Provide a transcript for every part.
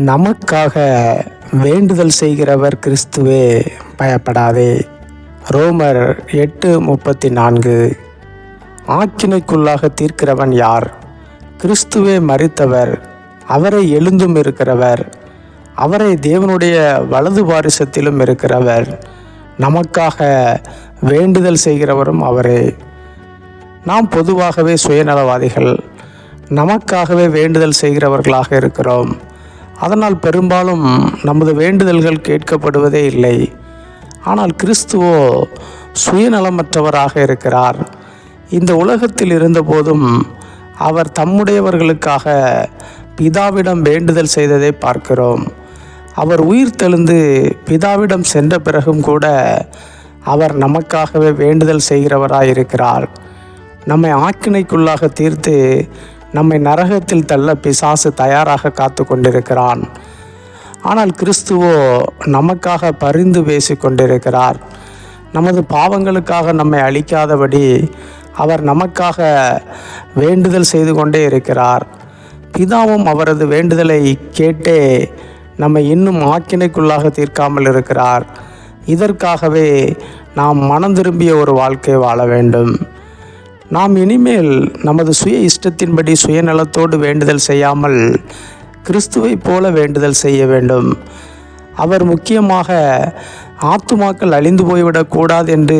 நமக்காக வேண்டுதல் செய்கிறவர் கிறிஸ்துவே பயப்படாதே. ரோமர் எட்டு முப்பத்தி நான்கு. ஆக்கினைக்குள்ளாக தீர்க்கிறவன் யார்? கிறிஸ்துவே மறித்தவர் அவரை எழுந்தும் இருக்கிறவர் அவரை தேவனுடைய வலது பாரிசத்திலும் இருக்கிறவர். நமக்காக வேண்டுதல் செய்கிறவரும் அவரே. நாம் பொதுவாகவே சுயநலவாதிகள் நமக்காகவே வேண்டுதல் செய்கிறவர்களாக இருக்கிறோம். அதனால் பெரும்பாலும் நமது வேண்டுதல்கள் கேட்கப்படுவதே இல்லை. ஆனால் கிறிஸ்துவோ சுயநலமற்றவராக இருக்கிறார். இந்த உலகத்தில் இருந்தபோதும் அவர் தம்முடையவர்களுக்காக பிதாவிடம் வேண்டுதல் செய்ததை பார்க்கிறோம். அவர் உயிர் தெழுந்து பிதாவிடம் சென்ற பிறகும் கூட அவர் நமக்காகவே வேண்டுதல் செய்கிறவராயிருக்கிறார். நம்மை ஆக்கினைக்குள்ளாக தீர்த்து நம்மை நரகத்தில் தள்ள பிசாசு தயாராக காத்து கொண்டிருக்கிறான். ஆனால் கிறிஸ்துவோ நமக்காக பரிந்து பேசி கொண்டிருக்கிறார். நமது பாவங்களுக்காக நம்மை அழிக்காதபடி அவர் நமக்காக வேண்டுதல் செய்து கொண்டே இருக்கிறார். பிதாவும் அவரது வேண்டுதலை கேட்டே நம்மை இன்னும் ஆக்கினைக்குள்ளாக தீர்க்காமல் இருக்கிறார். இதற்காகவே நாம் மனம் திரும்பிய ஒரு வாழ்க்கை வாழ வேண்டும். நாம் இனிமேல் நமது சுய இஷ்டத்தின்படி சுயநலத்தோடு வேண்டுதல் செய்யாமல் கிறிஸ்துவைப் போல வேண்டுதல் செய்ய வேண்டும். அவர் முக்கியமாக ஆத்துமாக்கள் அழிந்து போய்விடக்கூடாது என்று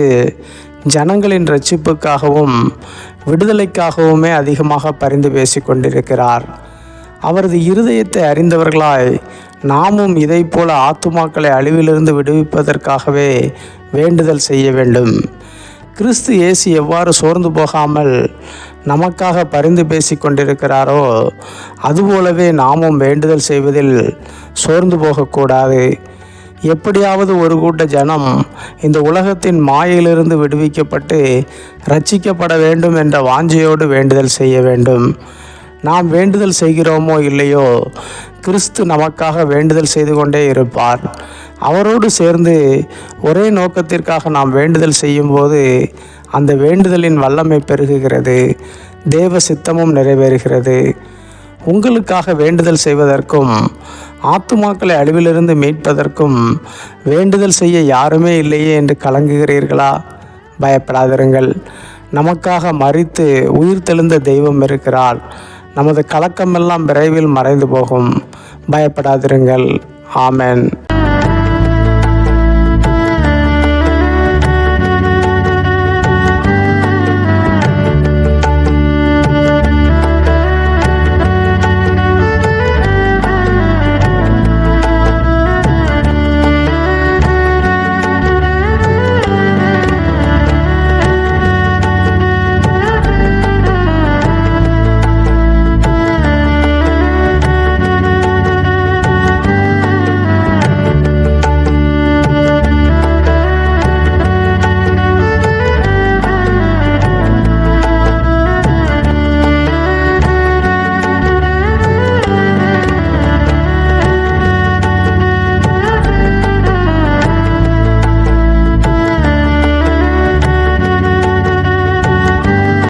ஜனங்களின் ரட்சிப்புக்காகவும் விடுதலைக்காகவுமே அதிகமாக பரிந்து பேசிக் கொண்டிருக்கிறார். அவரது இருதயத்தை அறிந்தவர்களாய் நாமும் இதைப் போல ஆத்துமாக்களை அழிவிலிருந்து விடுவிப்பதற்காகவே வேண்டுதல் செய்ய வேண்டும். கிறிஸ்து இயேசு எவ்வாறு சோர்ந்து போகாமல் நமக்காக பரிந்து பேசி கொண்டிருக்கிறாரோ அதுபோலவே நாமும் வேண்டுதல் செய்வதில் சோர்ந்து போகக்கூடாது. எப்படியாவது ஒரு கூட்ட ஜனம் இந்த உலகத்தின் மாயையிலிருந்து விடுவிக்கப்பட்டு ரட்சிக்கப்பட வேண்டும் என்ற வாஞ்சையோடு வேண்டுதல் செய்ய வேண்டும். நாம் வேண்டுதல் செய்கிறோமோ இல்லையோ கிறிஸ்து நமக்காக வேண்டுதல் செய்து கொண்டே இருப்பார். அவரோடு சேர்ந்து ஒரே நோக்கத்திற்காக நாம் வேண்டுதல் செய்யும்போது அந்த வேண்டுதலின் வல்லமை பெருகுகிறது தேவ சித்தமும் நிறைவேறுகிறது. உங்களுக்காக வேண்டுதல் செய்வதற்கும் ஆத்துமாக்களை அழிவிலிருந்து மீட்பதற்கும் வேண்டுதல் செய்ய யாருமே இல்லையே என்று கலங்குகிறீர்களா? பயப்படாதிருங்கள். நமக்காக மறித்து உயிர் தெழுந்த தெய்வம் இருக்கிறாள் நமது கலக்கமெல்லாம் விரைவில் மறைந்து போகும். பயப்படாதிருங்கள். ஆமென்.